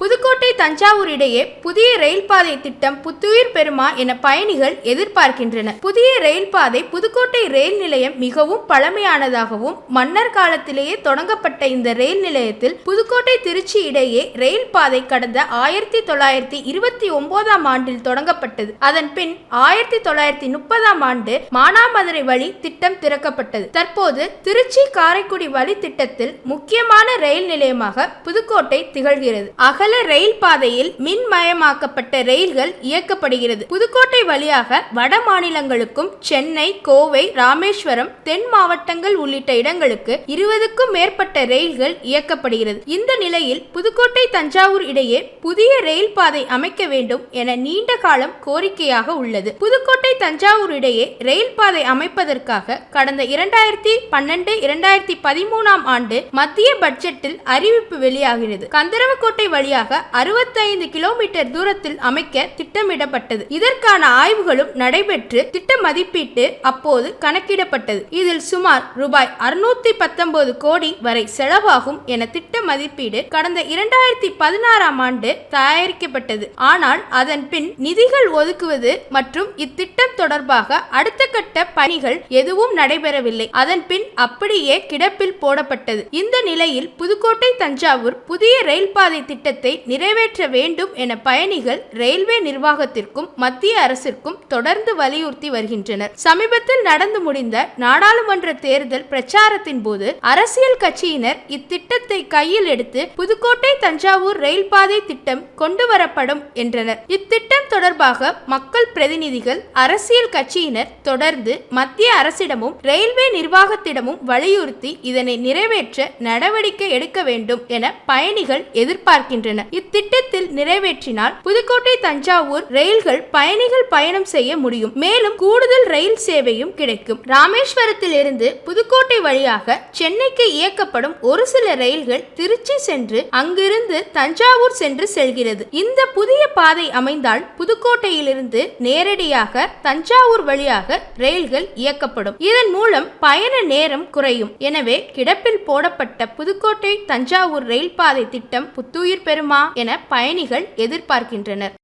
புதுக்கோட்டை தஞ்சாவூர் இடையே புதிய ரயில் பாதை திட்டம் புத்துயிர் பெறுமா என பயணிகள் எதிர்பார்க்கின்றனர் புதிய ரயில் பாதை புதுக்கோட்டை ரயில் நிலையம் மிகவும் பழமையானதாகவும் மன்னர் காலத்திலேயே தொடங்கப்பட்ட இந்த ரயில் நிலையத்தில் புதுக்கோட்டை திருச்சி இடையே ரயில் பாதை கடந்த ஆயிரத்தி தொள்ளாயிரத்தி இருபத்தி ஒன்பதாம் ஆண்டில் தொடங்கப்பட்டது. அதன் பின் ஆயிரத்தி தொள்ளாயிரத்தி முப்பதாம் ஆண்டு மானாமதுரை வழி திட்டம் திறக்கப்பட்டது. தற்போது திருச்சி காரைக்குடி வழி திட்டத்தில் முக்கியமான ரயில் நிலையமாக புதுக்கோட்டை திகழ்கிறது. அகல் ரயில் பாதையில் மின்மயமாக்கப்பட்ட ரயில்கள் இயக்கப்படுகிறது. புதுக்கோட்டை வழியாக வட மாநிலங்களுக்கும் சென்னை கோவை ராமேஸ்வரம் தென் மாவட்டங்கள் உள்ளிட்ட இடங்களுக்கு இருபதுக்கும் மேற்பட்ட ரயில்கள் இயக்கப்படுகிறது. இந்த நிலையில் புதுக்கோட்டை தஞ்சாவூர் இடையே புதிய ரயில் பாதை அமைக்க வேண்டும் என நீண்ட காலம் கோரிக்கையாக உள்ளது. புதுக்கோட்டை தஞ்சாவூர் இடையே ரயில் பாதை அமைப்பதற்காக கடந்த இரண்டாயிரத்தி பன்னெண்டு இரண்டாயிரத்தி பதிமூணாம் ஆண்டு மத்திய பட்ஜெட்டில் அறிவிப்பு வெளியாகிறது. கந்தரவக்கோட்டை வழியாக அறுபத்தைந்து கிலோமீட்டர் தூரத்தில் அமைக்க திட்டமிடப்பட்டது. இதற்கான ஆய்வுகளும் நடைபெற்று திட்ட மதிப்பீட்டு அப்போது கணக்கிடப்பட்டது. இதில் சுமார் ரூபாய் அறுநூத்தி பத்தொன்பது கோடி வரை செலவாகும் என திட்ட மதிப்பீடு கடந்த இரண்டாயிரத்தி பதினாறாம் ஆண்டு தயாரிக்கப்பட்டது. ஆனால் அதன் பின் நிதிகள் ஒதுக்குவது மற்றும் இத்திட்டம் தொடர்பாக அடுத்த கட்ட பணிகள் எதுவும் நடைபெறவில்லை. அதன் பின் அப்படியே கிடப்பில் போடப்பட்டது. இந்த நிலையில் புதுக்கோட்டை தஞ்சாவூர் புதிய ரயில் பாதை திட்டத்தை நிறைவேற்ற வேண்டும் என பயணிகள் ரயில்வே நிர்வாகத்திற்கும் மத்திய அரசிற்கும் தொடர்ந்து வலியுறுத்தி வருகின்றனர். சமீபத்தில் நடந்து முடிந்த நாடாளுமன்ற தேர்தல் பிரச்சாரத்தின் போது அரசியல் கட்சியினர் இத்திட்டத்தை கையில் எடுத்து புதுக்கோட்டை தஞ்சாவூர் ரயில் பாதை திட்டம் கொண்டு வரப்படும் என்றனர். இத்திட்டம் தொடர்பாக மக்கள் பிரதிநிதிகள் அரசியல் கட்சியினர் தொடர்ந்து மத்திய அரசிடமும் ரயில்வே நிர்வாகத்திடமும் வலியுறுத்தி இதனை நிறைவேற்ற நடவடிக்கை எடுக்க வேண்டும் என பயணிகள் எதிர்பார்க்கின்றனர். இத்திட்டத்தில் நிறைவேற்றினால் புதுக்கோட்டை தஞ்சாவூர் ரயில்கள் பயணிகள் பயணம் செய்ய முடியும். மேலும் கூடுதல் ரயில் சேவையும் கிடைக்கும். ராமேஸ்வரத்தில் இருந்து புதுக்கோட்டை வழியாக சென்னைக்கு இயக்கப்படும் ஒரு சில ரயில்கள் திருச்சி சென்று அங்கிருந்து தஞ்சாவூர் சென்று செல்கிறது. இந்த புதிய பாதை அமைந்தால் புதுக்கோட்டையிலிருந்து நேரடியாக தஞ்சாவூர் வழியாக ரயில்கள் இயக்கப்படும். இதன் மூலம் பயண நேரம் குறையும். எனவே கிடப்பில் போடப்பட்ட புதுக்கோட்டை தஞ்சாவூர் ரயில் பாதை திட்டம் புத்துயிர் பெறும் என பயணிகள் எதிர்பார்க்கின்றனர்.